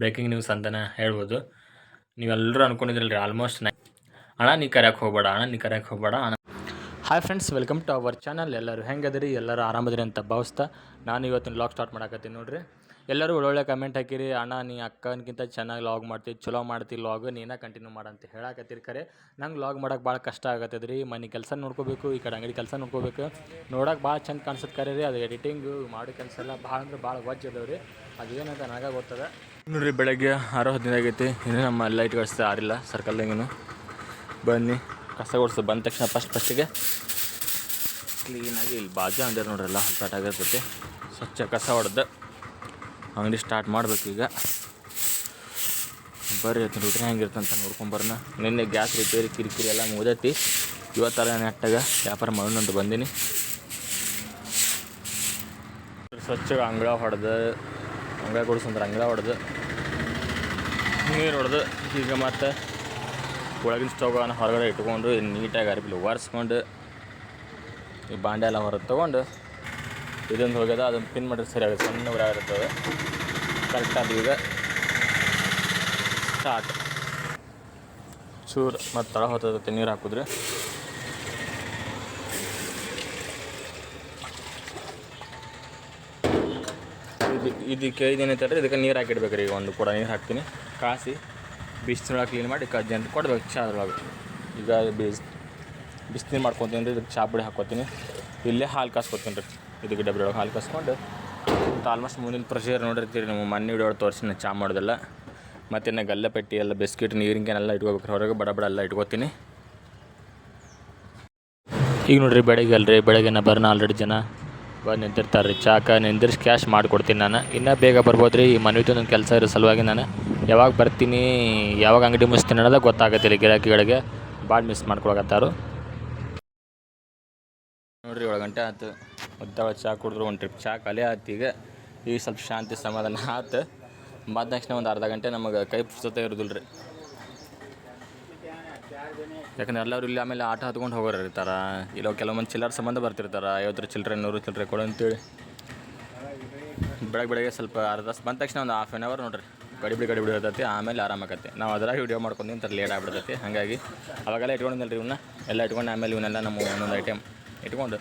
Breaking news ಅಂತಲೇ ಹೇಳ್ಬೋದು. ನೀವೆಲ್ಲರೂ ಅನ್ಕೊಂಡಿದ್ರಲ್ರಿ ಆಲ್ಮೋಸ್ಟ್ ನೈ ಅಣ್ಣ, ನೀ ಕರೆಯಕ್ಕೆ ಹೋಗ್ಬೇಡ, ಅಣ್ಣ, ನೀ ಕರೆಯಕ್ಕೆ ಹೋಗ್ಬೇಡ, ಅಣ್ಣ. Hi friends welcome to our channel ಎಲ್ಲರೂ ಹೆಂಗದಿರಿ? ಎಲ್ಲರೂ ಆರಾಮದಿರಿ ಅಂತ ಭಾವಿಸ್ತಾ ನಾನು ಇವತ್ತಿನ ಲಾಗ್ ಸ್ಟಾರ್ಟ್ ಮಾಡಾಕತ್ತೀನಿ ನೋಡ್ರಿ. ಎಲ್ಲರೂ ಒಳ್ಳೊಳ್ಳೆ ಕಮೆಂಟ್ ಹಾಕಿರಿ. ಅಣ್ಣ, ನೀ ಅಕ್ಕನಿಗಿಂತ ಚೆನ್ನಾಗಿ ಲಾಗ್ ಮಾಡ್ತಿ, ಚಲೋ ಮಾಡ್ತಿ ಲಾಗ್ ನೀನೇ ಕಂಟಿನ್ಯೂ ಮಾಡಂತ ಹೇಳಕತ್ತೀರಿ ಕರೆ. ನಂಗೆ ಲಾಗ್ ಮಾಡೋಕೆ ಭಾಳ ಕಷ್ಟ ಆಗತ್ತದ ರೀ ಮನೆ ಕೆಲಸ ನೋಡ್ಕೋಬೇಕು, ಈ ಕಡೆ ಅಂಗಡಿ ಕೆಲಸ ನೋಡ್ಕೋಬೇಕು. ನೋಡೋಕೆ ಭಾಳ ಚೆಂದ ಕಾಣಿಸುತ್ತೆ ಕರೆ ರೀ. ಅದು ಎಡಿಟಿಂಗು ಮಾಡೋ ಕೆಲಸ ಎಲ್ಲ ಭಾಳ ಅಂದ್ರೆ ಭಾಳ ವಜ್ ಅದಾವೆ ರೀ ಅದು ಏನಂತ ನನಗೆ ಗೊತ್ತದ. ನೋಡ್ರಿ ಬೆಳಗ್ಗೆ ಆರು ಹದಿನೈದು ಆಗೈತಿ. ಇನ್ನೂ ನಮ್ಮ ಲೈಟ್ ಗಳಿಸ್ತಾ ಆರಿಲ್ಲ ಸರ್ಕಲ್ದಾಗೇನು ಬನ್ನಿ, ಕಸ ಗುಡ್ಸು. ಬಂದ ತಕ್ಷಣ ಫಸ್ಟ್ ಫಸ್ಟಿಗೆ ಕ್ಲೀನಾಗಿ ಇಲ್ಲಿ ಬಾಜು ಅಂದ್ರೆ ನೋಡ್ರಿ ಎಲ್ಲ ಸ್ಟಾರ್ಟ್ ಆಗಿರ್ತೈತಿ. ಸ್ವಚ್ಛ ಕಸ ಹೊಡೆದು ಅಂಗಡಿ ಸ್ಟಾರ್ಟ್ ಮಾಡ್ಬೇಕು ಈಗ. ಬರ್ರಿ ರುಟಿನ ಹೆಂಗಿರ್ತಂತ ನೋಡ್ಕೊಂಬರೋಣ ನಿನ್ನೆ ಗ್ಯಾಸ್ ರಿಪೇರಿ ಕಿರಿಕಿರಿ ಎಲ್ಲ ಮುಗ್ದೈತಿ. ಇವತ್ತರ ನೆಟ್ಟಾಗ ವ್ಯಾಪಾರ ಮಾಡೋಣ ಅಂತ ಬಂದೀನಿ. ಸ್ವಚ್ಛ ಅಂಗಳ ಹೊಡೆದು ಅಂಗಳ ಕೊಡಿಸಂದ್ರೆ ಅಂಗಳ ಹೊಡೆದು. ನೀರು ಹೊಡೆದು ಈಗ ಮತ್ತೆ ಒಳಗಿನ ಸ್ಟೌಗಳನ್ನು ಹೊರಗಡೆ ಇಟ್ಕೊಂಡು ನೀಟಾಗಿ ಅರಿಬಿಲಿ ಒರೆಸ್ಕೊಂಡು ಈ ಬಾಂಡೆ ಎಲ್ಲ ಹೊರಗೆ ತೊಗೊಂಡು ಇದೊಂದು ಹೋಗ್ಯದ, ಅದನ್ನು ಪಿನ್ ಮಾಡಿದ್ರೆ ಸರಿ ಆಗುತ್ತೆ ಸಣ್ಣ ಉರಾಗಿರ್ತದೆ ಕರೆಕ್ಟಾಗಿ ಈಗ ಸ್ಟಾರ್ಟ್ ಚೂರು ಮತ್ತು ತಳ ಹೊತ್ತದತ್ತೆ ನೀರು ಹಾಕಿದ್ರೆ ಇದು ಇದಕ್ಕೆ ಇದೇನೈತೆ ರೀ ಇದಕ್ಕೆ ನೀರು ಹಾಕಿಡ್ಬೇಕು ರೀ ಈಗ ಒಂದು ಕೂಡ ನೀರು ಹಾಕ್ತೀನಿ. ಕಾಸಿ ಬಿಸಿನೊಳಗೆ ಕ್ಲೀನ್ ಮಾಡಿ ಕಜ್ಜಿ ಕೊಡ್ಬೇಕು ಅದ್ರೊಳಗೆ. ಈಗ ಬಿಸ್, ಬಿಸಿನೀರು ಮಾಡ್ಕೊತೀನಿ ರೀ ಇದಕ್ಕೆ ಚಹಾ ಪುಡಿ ಹಾಕ್ಕೊತೀನಿ. ಇಲ್ಲೇ ಹಾಲು ಕಾಸ್ಕೊತೀನಿ ರೀ. ಇದಕ್ಕೆ ಡಬ್ರಿ ಒಳಗೆ ಹಾಲು ಕಾಸ್ಕೊಂಡು. ಆಲ್ಮೋಸ್ಟ್ ಮುಂದಿನ ಪ್ರೊಸೀಜರ್ ನೋಡಿರ್ತೀರಿ ನಮ್ಮ ಮನೆ ವಿಡಿಯೋ ತೋರಿಸಿ ಚಹಾ ಮಾಡೋದೆಲ್ಲ. ಮತ್ತು ಇನ್ನು ಗಲ್ಲ ಪೆಟ್ಟಿ ಎಲ್ಲ ಬಿಸ್ಕಿಟ್ ನೀರಿನ ಕ್ಯಾನೆಲ್ಲ ಇಟ್ಕೋಬೇಕು ಹೊರಗೆ ಬಡ ಬಡ ಎಲ್ಲ ಇಟ್ಕೋತೀನಿ. ಈಗ ನೋಡಿರಿ ಬೆಳಗ್ಗೆ ಅಲ್ರಿ. ಬೆಳಗ್ಗೆ ಬರೋಣ ಆಲ್ರೆಡಿ ಜನ. ಬಂದು ನಿಂತಿರ್ತಾರೆ ರೀ ಚಾಕ ನಿಂದಿರ್ಸಿ ಕ್ಯಾಶ್ ಮಾಡಿಕೊಡ್ತೀನಿ ನಾನು. ಇನ್ನೂ ಬೇಗ ಬರ್ಬೋದು ರೀ ಈ ಮನೆದು ನನ್ನ ಕೆಲಸ ಇರೋ ಸಲುವಾಗಿ ನಾನು. ಯಾವಾಗ ಬರ್ತೀನಿ, ಯಾವಾಗ ಅಂಗಡಿ ಮುಗಿಸ್ತೀನಿ ಅನ್ನೋದು ಗೊತ್ತಾಗತ್ತಿಲ್ಲ ಗಿರಾಕಿಗಳಿಗೆ. ಭಾಳ ಮಿಸ್ ಮಾಡ್ಕೊಳಕತ್ತಾರು. ನೋಡಿರಿ ಏಳು ಗಂಟೆ ಆಯ್ತು ಮುದ್ದಾಳ ಚಾ ಕುಡಿದ್ರು ಒಂದು ಟ್ರಿಪ್ ಚಾ ಕಲೆ ಆಯ್ತು ಈಗ. ಈಗ ಸ್ವಲ್ಪ ಶಾಂತಿ ಸಮಾಧಾನ ಆಯ್ತು ಮತ್ತು ನೆಕ್ಸ್ಟ್ ಒಂದು ಅರ್ಧ ಗಂಟೆ ನಮಗೆ ಕೈ ಪುಸ್ತಕ ಇರೋದಿಲ್ಲ ರೀ ಯಾಕಂದ್ರೆ ಎಲ್ಲರೂ ಇಲ್ಲಿ ಆಮೇಲೆ ಆಟ ಹತ್ಕೊಂಡು ಹೋಗೋರು ಇರ್ತಾರೆ. ಇಲ್ಲ ಕೆಲವೊಂದು ಚಿಲ್ಲರ್ ಸಂಬಂಧ ಬರ್ತಿರ್ತಾರೆ. ಐವತ್ತರ ಚಿಲ್ಲರೆ, ನೂರು ಚಿಲ್ಲರೆ ಕೊಡು ಅಂತೇಳಿ. ಬೆಳಗ್ಗೆ ಬೆಳಗ್ಗೆ ಸ್ವಲ್ಪ ಅರ್ಧ ಬಂದ ತಕ್ಷಣ ಒಂದು ಹಾಫ್ ಆನ್ ಅವರ್ ನೋಡ್ರಿ. ಗಡಿಬಿಡಿ ಗಡಿಬಿಡಿ ಇರ್ತೈತಿ. ಆಮೇಲೆ ಆರಾಮಾಗತ್ತೆ ನಾವು ಅದ್ರಾಗ ವಿಡಿಯೋ ಮಾಡ್ಕೊಂಡು ನಿಂತಾರೆ ಲೇಟ್ ಆಗ್ಬಿಡ್ತೈತಿ. ಹಾಗಾಗಿ ಅವಾಗೆಲ್ಲ ಇಟ್ಕೊಂಡಿಲ್ಲ ರೀ ಇವನ್ನ ಎಲ್ಲ ಇಟ್ಕೊಂಡು ಆಮೇಲೆ ಇವನ್ನೆಲ್ಲ ನಮ್ಮ ಒಂದೊಂದು ಐಟಮ್ ಇಟ್ಕೊಂಡು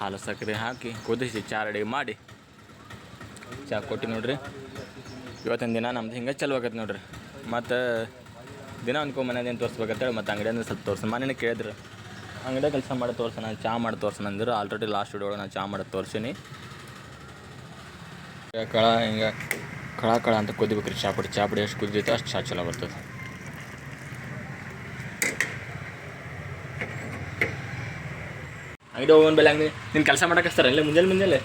ಹಾಲು ಸಕ್ಕರೆ ಹಾಕಿ ಕುದಿಸಿ ಚಾ ರೆಡಿ ಮಾಡಿ. ಚಾ ಕೊಟ್ಟು ನೋಡ್ರಿ. ಇವತ್ತಿನ ದಿನ ನಮ್ದು ಹಿಂಗೆ ಚಲೋ ಆಗತ್ತೆ ನೋಡ್ರಿ. ಮತ್ತು ದಿನ ಅನ್ಕೊ ಮನೇದೇನು ತೋರಿಸ್ಬೇಕಂತೇಳಿ ಮತ್ತು ಅಂಗಡಿಯಿಂದ ಸ್ವಲ್ಪ ತೋರ್ಸ ಮನೇನೆ ಕೇಳಿದ್ರು. ಅಂಗಡಿಯಾಗ ಕೆಲಸ ಮಾಡಿ ತೋರ್ಸೋಣ ಚಾ ಮಾಡಿ ತೋರ್ಸೋಣ ಅಂದ್ರೆ. ಆಲ್ರೆಡಿ ಲಾಸ್ಟ್ ವಿಡಿಯೋ ನಾನು ಚಾ ಮಾಡಿ ತೋರಿಸೀನಿ. ಕಳ ಹಿಂಗೆ ಕಳ ಕಳ ಅಂತ ಕುದಿಬೇಕ್ರಿ ಚಾಪುಡಿ ಚಾ ಪುಡಿ ಎಷ್ಟು ಕುದಿತೈತೆ ಅಷ್ಟು ಚಾ ಚಲೋ ಬರ್ತದೆ ಅಂಗಡಿ ಹೋಗೋನ್ ಬೆಲೆ ಅಂಗಡಿ. ನಿನ್ನ ಕೆಲಸ ಮಾಡಕ್ಕೆ ಹಚ್ತಾರ ಇಲ್ಲೇ ಮುಂಜಾನೆ ಮುಂಜಾನೆ?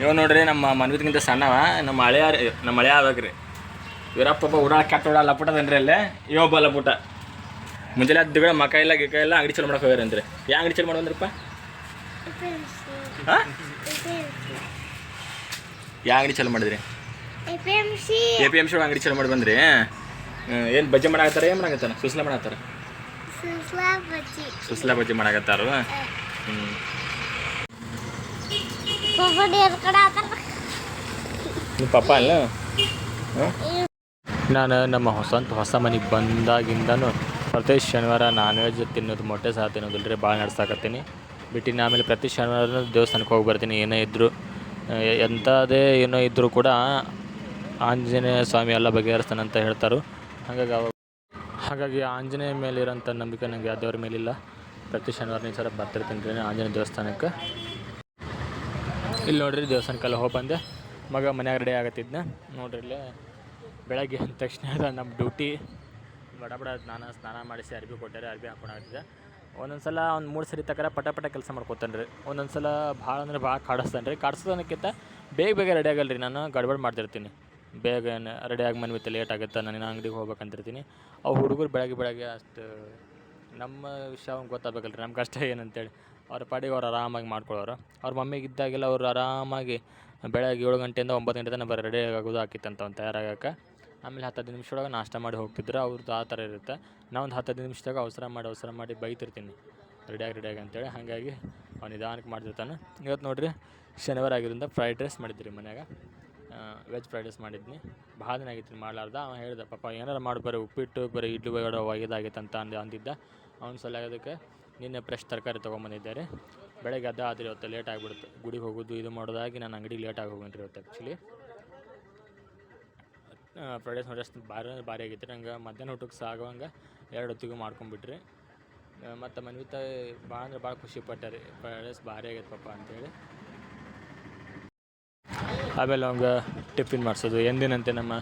ಇವಾಗ ನೋಡ್ರಿ ನಮ್ಮ ಮನ್ವಿದ್ಗಿಂತ ಸಣ್ಣವ ನಮ್ಮ ಹಳೆಯ ನಮ್ಮ ಹಳೆಯ ಆಗ್ಬೇಕ್ರಿ. ಇವರಪ್ಪ ಉಡಾಳ ಕೆಟ್ಟ ಉಡ ಲಪುಟದನ್ರಿ ಅಲ್ಲೇ? ಇವೊಬ್ಬ ಲಪುಟ ಮುಂಜಾನೆ ಹದ್ದುಗಳ ಮಕ ಇಲ್ಲ ಗಿಕ ಇಲ್ಲ ಅಂಗಡಿ ಚಲೋ ಮಾಡಕ್ಕೆ ಹೋಗ್ಯಾರಂದ್ರೆ ಯಾ ಅಂಗಡಿ ಚಲೋ ಮಾಡೋದ್ರಪ್ಪ ಹಾಂ? ಯಾ ಅಂಗಡಿ ಚಲೋ ಮಾಡಿದ್ರಿ? ಎ ಪಿ ಎಂ ಸಿ ಅಂಗಡಿ ಚಲೋ ಮಾಡಿ ಬಂದ್ರಿ. ಏನು ಬಜ್ಜಿ ಮಾಡಾಕತ್ತಾರ ಏನು ಮಾಡಾಕತ್ತಾರ? ಸುಸ್ಲ ಮಾಡಾಕತ್ತಾರ? ಸುಸ್ಲಾ ಬಜ್ಜಿ. ಮಾಡಾಕತ್ತಾರ? ಹ್ಞೂ ಪಪ್ಪ ಅಲ್ಲ? ನಾನು ನಮ್ಮ ಹೊಸಂತ ಹೊಸ ಮನೆಗೆ ಬಂದಾಗಿಂದನೂ ಪ್ರತಿ ಶನಿವಾರ ನಾನ್ ವೆಜ್ ತಿನ್ನೋದು ಮೊಟ್ಟೆ ಸಹ ತಿನ್ನೋದಿಲ್ಲ ರೀ ಭಾಳ ನಡ್ಸಾಕತ್ತೀನಿ. ಬಿಟ್ಟಿನ ಆಮೇಲೆ ಪ್ರತಿ ಶನಿವಾರ ದೇವಸ್ಥಾನಕ್ಕೆ ಹೋಗಿ ಬರ್ತೀನಿ, ಏನೇ ಇದ್ದರೂ ಎಂಥದೇ ಏನೋ ಇದ್ದರೂ ಕೂಡ ಆಂಜನೇಯ ಸ್ವಾಮಿ ಎಲ್ಲ ಬಗೆಹರಿಸ್ತಾನೆ ಅಂತ ಹೇಳ್ತಾರು. ಹಾಗಾಗಿ ಅವಾಗ ಹಾಗಾಗಿ ಆಂಜನೇಯ ಮೇಲಿರೋಂಥ ನಂಬಿಕೆ ನನಗೆ ಯಾವ್ದವ್ರ ಮೇಲಿಲ್ಲ. ಪ್ರತಿ ಶನಿವಾರ ಸಲ ಬರ್ತಿರ್ತೀನಿ ರೀ, ಆಂಜನೇಯ ದೇವಸ್ಥಾನಕ್ಕೆ. ಇಲ್ಲಿ ನೋಡ್ರಿ ದೇವಸ್ಥಾನಕ್ಕೆಲ್ಲ ಹೋಗಿ ಬಂದೆ. ಮಗ ಮನ್ಯಾಗ ರೆಡಿ ಆಗತ್ತಿದ್ನ ನೋಡ್ರಿ ಇಲ್ಲೇ ಬೆಳಗ್ಗೆ ಅಂದ ತಕ್ಷಣ ನಮ್ಮ ಡ್ಯೂಟಿ. ಬಡ ಬಡ ಸ್ನಾನ ಸ್ನಾನ ಮಾಡಿಸಿ ಅರ್ಬಿ ಕೊಟ್ಟಾರೆ ಅರ್ಬಿ ಹಾಕೊಂಡಾಗ್ತಿದ್ದೆ ಒಂದೊಂದು ಸಲ ಒಂದು ಮೂರು ಸರಿ ತಕರ ಪಟ ಪಟ ಕೆಲಸ ಮಾಡ್ಕೊತಾನೆ ರೀ ಒಂದೊಂದು ಸಲ ಭಾಳ ಅಂದ್ರೆ ಭಾಳ ಕಾಡಿಸ್ತಾನೆ ರೀ ಕಾಡಿಸೋದಕ್ಕಿಂತ ಬೇಗ ಬೇಗ ರೆಡಿ ಆಗಲ್ಲ ರೀ ನಾನು ಗಡ್ಬಡ್ ಮಾಡ್ತಿರ್ತೀನಿ. ಬೇಗ ರೆಡಿ ಆಗಿ ಮನೆ ಲೇಟ್ ಆಗುತ್ತೆ, ನಾನು ಅಂಗಡಿಗೆ ಹೋಗ್ಬೇಕಂತಿರ್ತೀನಿ. ಅವು ಹುಡುಗರು ಬೆಳಗ್ಗೆ ಬೆಳಗ್ಗೆ ಅಷ್ಟು ನಮ್ಮ ವಿಷಯ ಅವ್ನಿಗೆ ಗೊತ್ತಾಗಬೇಕಲ್ಲ ರೀ ನಮ್ಮ ಕಷ್ಟ ಏನಂತೇಳಿ. ಅವ್ರ ಪಾಡಿಗೆ ಅವ್ರು ಆರಾಮಾಗಿ ಮಾಡ್ಕೊಳ್ಳೋರು ಅವ್ರ ಮಮ್ಮಿಗೆ ಇದ್ದಾಗೆಲ್ಲ ಅವ್ರು ಆರಾಮಾಗಿ ಬೆಳಗ್ಗೆ ಏಳು ಗಂಟೆಯಿಂದ ಒಂಬತ್ತು ಗಂಟೆ ತನಕ ರೆಡಿ ಆಗೋದು ಹಾಕಿತ್ತಂತ ಅವ್ನು ತಯಾರಾಗಕ್ಕೆ ಆಮೇಲೆ ಹತ್ತು ಹದಿನೈದು ನಿಮಿಷದೊಳಗೆ ನಾಷ್ಟ ಮಾಡಿ ಹೋಗ್ತಿದ್ರು. ಅವ್ರದ್ದು ಆ ಥರ ಇರುತ್ತೆ. ನಾ ಒಂದು ಹತ್ತು ಹದಿನೈದು ನಿಮಿಷದಾಗ ಅವಸರ ಮಾಡಿ ಅವಸರ ಮಾಡಿ ಬೈತಿರ್ತೀನಿ. ರೆಡಿಯಾಗಿ ರೆಡಿಯಾಗಿ ಅಂತೇಳಿ. ಹಾಗಾಗಿ ಅವ್ನು ನಿಧಾನಕ್ಕೆ ಮಾಡ್ತಿರ್ತಾನೆ. ಇವತ್ತು ನೋಡಿರಿ, ಶನಿವಾರ ಆಗಿದ್ದರಿಂದ ಫ್ರೈಡ್ ರೈಸ್ ಮಾಡಿದ್ರಿ ಮನ್ಯಾಗ. ವೆಜ್ ಫ್ರೈಡ್ ರೈಸ್ ಮಾಡಿದ್ನಿ. ಭಾಳ ದಿನ ಆಗಿತ್ತು ಮಾಡ್ಲಾರ್ದ. ಅವ ಹೇಳ್ದೆ, ಪಾಪ, ಏನಾರು ಮಾಡಿ, ಬರೀ ಉಪ್ಪಿಟ್ಟು, ಬರೀ ಇಡ್ಲಿ ಒಳಗಡೆ ಒಯ್ದಾಗೈತೆ ಅಂತ ಅಂದು, ಅಂದಿದ್ದ. ಅವ್ನ ಅದಕ್ಕೆ ನಿನ್ನೆ ಫ್ರೆಶ್ ತರಕಾರಿ ತೊಗೊಂಬಂದಿದ್ದಾರೆ ಬೆಳಗ್ಗೆ ಅದ ಆದರೆ ಇವತ್ತು ಲೇಟ್ ಆಗಿಬಿಡುತ್ತೆ. ಗುಡಿಗೆ ಹೋಗೋದು, ಇದು ಮಾಡೋದಾಗಿ ನಾನು ಅಂಗಡಿಗೆ ಲೇಟಾಗಿ ಆಗಿ ಇವತ್ತು ಆ್ಯಕ್ಚುಲಿ ಫ್ರೈಡ್ ರೈಸ್ ನೋಡಿ ಅಷ್ಟು ಭಾರಿ ಭಾರಿ ಆಗಿತ್ತು. ನಂಗೆ ಮಧ್ಯಾಹ್ನ ಊಟಕ್ಕೆ ಸಾಗುವಂಗೆ ಎರಡು ಹೊತ್ತಿಗೂ ಮಾಡ್ಕೊಂಬಿಟ್ರಿ ಮತ್ತು ಮನವಿ ತಾಯಿ ಭಾಳ ಅಂದ್ರೆ ಭಾಳ ಖುಷಿ ಫ್ರೈಡ್ ರೈಸ್ ಭಾರಿ ಆಗೈತೆ ಪಪ್ಪ ಅಂತೇಳಿ. ಆಮೇಲೆ ಅವಂಗೆ ಟಿಫಿನ್ ಮಾಡಿಸೋದು. ಎಂದಿನಂತೆ ನಮ್ಮ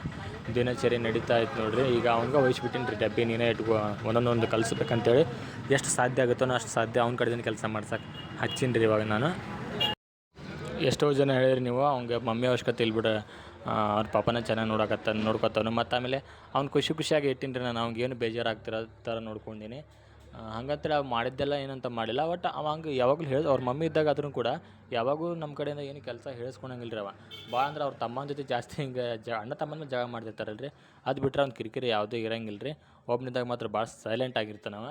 ದಿನಚರಿ ನಡೀತಾ ಇತ್ತು ನೋಡಿರಿ. ಈಗ ಅವಂಗೆ ವಹಿಸ್ಬಿಟ್ಟಿನಿ ರೀ ಡಬ್ಬಿ ನೀನೇ ಇಟ್ಕೊ ಒಂದೊಂದೊಂದು ಕಲಿಸ್ಬೇಕಂತೇಳಿ. ಎಷ್ಟು ಸಾಧ್ಯ ಆಗುತ್ತೋ ಅಷ್ಟು ಸಾಧ್ಯ ಅವ್ನ ಕಡೆದಿಂದ ಕೆಲಸ ಮಾಡ್ಸಕ್ಕೆ ಹಚ್ಚಿನಿ ರೀ ಇವಾಗ ನಾನು. ಎಷ್ಟೋ ಜನ ಹೇಳಿರಿ ನೀವು, ಅವ್ನಿಗೆ ಮಮ್ಮಿ ಅವಶ್ಯಕತೆ ಇಲ್ಲ ಬಿಡು ಅವ್ರ ಪಾಪನ ಚೆನ್ನಾಗಿ ನೋಡಕತ್ತ ನೋಡ್ಕೊತಾನು ಮತ್ತು ಆಮೇಲೆ ಅವ್ನು ಖುಷಿ ಖುಷಿಯಾಗಿ ಇಟ್ಟಿನಿ ರೀ ನಾನು ಅವ್ನಿಗೇನು ಬೇಜಾರಾಗ್ತಿರೋ ಥರ ನೋಡ್ಕೊಂಡಿನಿ. ಹಂಗಂತೇಳಿ ಅವು ಮಾಡಿದ್ದೆಲ್ಲ ಏನಂತ ಮಾಡಿಲ್ಲ, ಬಟ್ ಅವ ಹಂಗೆ ಯಾವಾಗಲೂ ಹೇಳಿ, ಅವ್ರ ಮಮ್ಮಿ ಇದ್ದಾಗ ಆದ್ರೂ ಕೂಡ ಯಾವಾಗೂ ನಮ್ಮ ಕಡೆಯಿಂದ ಏನು ಕೆಲಸ ಹೇಳಿಸ್ಕೊಳಂಗಿಲ್ಲ ರೀ ಅವ. ಭಾಳ ಅಂದ್ರೆ ಅವ್ರ ತಮ್ಮನ ಜೊತೆ ಜಾಸ್ತಿ ಹಿಂಗೆ ಜ, ಅಣ್ಣ ತಮ್ಮನ ಜಾಗ ಮಾಡ್ತಿರ್ತಾರಲ್ಲ ರೀ ಅದು ಬಿಟ್ಟರೆ ಅವ್ನು ಕಿರಿಕಿರಿ ಯಾವುದೂ ಇರಂಗಿಲ್ಲ ರೀ ಒಬ್ಬನಿದ್ದಾಗ ಮಾತ್ರ ಭಾಳ ಸೈಲೆಂಟ್ ಆಗಿರ್ತಾನವ.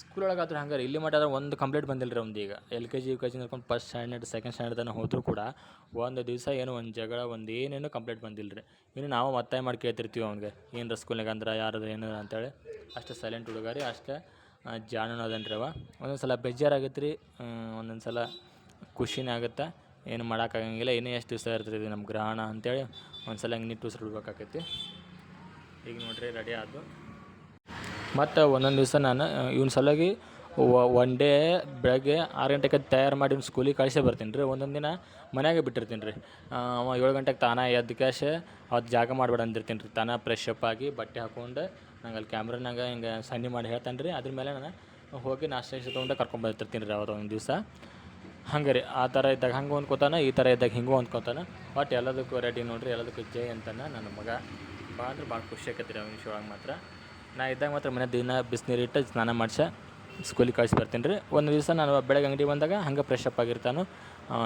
ಸ್ಕೂಲ್ ಒಳಗಾದ್ರೆ ಹಂಗಾರೆ, ಇಲ್ಲಿ ಮಟ್ಟ ಆದ್ರೆ ಒಂದು ಕಂಪ್ಲೀಟ್ ಬಂದಿಲ್ಲ ರೀ ಒಂದು ಈಗ. L K G, U K G ನೋಡ್ಕೊಂಡು ಫಸ್ಟ್ ಸ್ಟ್ಯಾಂಡರ್ಡ್ ಸೆಕೆಂಡ್ ಸ್ಟ್ಯಾಂಡರ್ಡ್ ತನಕ ಹೋದರೂ ಕೂಡ ಒಂದು ದಿವಸ ಏನು ಒಂದು ಜಗಳ, ಒಂದು ಏನೇನು ಕಂಪ್ಲೀಟ್ ಬಂದಿಲ್ಲ ರೀ ಇನ್ನು ನಾವು ಒತ್ತಾಯ ಮಾಡಿ ಕೇಳ್ತಿರ್ತೀವಿ ಅವ್ನಿಗೆ. ಏನರ ಸ್ಕೂಲ್ನಾಗ ಅಂದ್ರೆ ಯಾರದು ಏನು ಅಂತೇಳಿ. ಅಷ್ಟು ಸೈಲೆಂಟ್ ಹುಡುಗ ರೀ ಅಷ್ಟೇ ಜಾಣನು ಅದನ್ರಿ ಅವ. ಒಂದೊಂದು ಸಲ ಬೇಜಾರಾಗತ್ತೆ ರೀ ಒಂದೊಂದು ಸಲ ಖುಷಿನೇ ಆಗುತ್ತೆ. ಏನು ಮಾಡೋಕ್ಕಾಗಂಗಿಲ್ಲ. ಇನ್ನೂ ಎಷ್ಟು ದಿವಸ ಇದು ನಮ್ಮ ಗ್ರಹಣ ಅಂತೇಳಿ ಒಂದು ಸಲ ಹಿಂಗೆ ನಿಟ್ಟು ಉಸಿರು ಬಿಡ್ಬೇಕಾಕೈತಿ. ಈಗ ನೋಡ್ರಿ ರೆಡಿ ಆದು ಮತ್ತು ಒಂದೊಂದು ದಿವಸ ನಾನು ಇವ್ನ ಸಲುವಾಗಿ ಒನ್ ಡೇ ಬೆಳಗ್ಗೆ ಆರು ಗಂಟೆಗೆ ತಯಾರು ಮಾಡಿ ಸ್ಕೂಲಿಗೆ ಕಳಿಸೇ ಬರ್ತೀನಿ ರೀ. ಒಂದೊಂದು ದಿನ ಮನ್ಯಾಗೆ ಬಿಟ್ಟಿರ್ತೀನಿ ರೀ. ಅವ ಏಳು ಗಂಟೆಗೆ ತಾನೇ ಎದ್ದು ಕ್ಯಾಶ್ ಅವತ್ತು ಜಾಗ ಮಾಡಬೇಡ ಅಂದಿರ್ತೀನಿ ರೀ. ತಾನೇ ಫ್ರೆಶ್ ಅಪ್ ಆಗಿ ಬಟ್ಟೆ ಹಾಕ್ಕೊಂಡು ನಂಗೆ ಅಲ್ಲಿ ಕ್ಯಾಮ್ರನಾಗ ಹಿಂಗೆ ಸನ್ನಿ ಮಾಡಿ ಹೇಳ್ತಾನೆ ರೀ. ಅದ್ರ ಮೇಲೆ ನಾನು ಹೋಗಿ ನಾಷ್ಟ ಇಷ್ಟ ತೊಗೊಂಡು ಕರ್ಕೊಂಬರ್ತಿರ್ತೀನಿ ರೀ ಅವ್ರು ಒಂದು ದಿವಸ. ಹಂಗೆ ರೀ, ಆ ಥರ ಇದ್ದಾಗ ಹಂಗೆ ಅಂದ್ಕೋತಾನೆ ಈ ಥರ ಇದ್ದಾಗ ಹಿಂಗೂ ಅಂದ್ಕೋತಾನೆ ಬಟ್ ಎಲ್ಲದಕ್ಕೂ ರೆಡಿ ನೋಡಿರಿ, ಎಲ್ಲದಕ್ಕೂ ಜೈ ಅಂತಾನೆ ನನ್ನ ಮಗ. ಭಾಳ ಅಂದ್ರೆ ಭಾಳ ಖುಷಿ ಆಕೈತಿ ರೀ ಅವ್ನ ವಿಷಯ ಒಳಗೆ ಮಾತ್ರ. ನಾ ಇದ್ದಾಗ ಮಾತ್ರ ಮನೆ ದಿನ ಬಿಸಿನೀರಿಟ್ಟು ಸ್ನಾನ ಮಾಡಿಸ ಸ್ಕೂಲಿಗೆ ಕಳಿಸಿ ಬರ್ತೀನಿ ರೀ. ಒಂದು ದಿವಸ ನಾನು ಬೆಳಗ್ಗೆ ಅಂಗಡಿ ಬಂದಾಗ ಹಂಗೆ ಫ್ರೆಶ್ ಅಪ್ ಆಗಿರ್ತಾನು.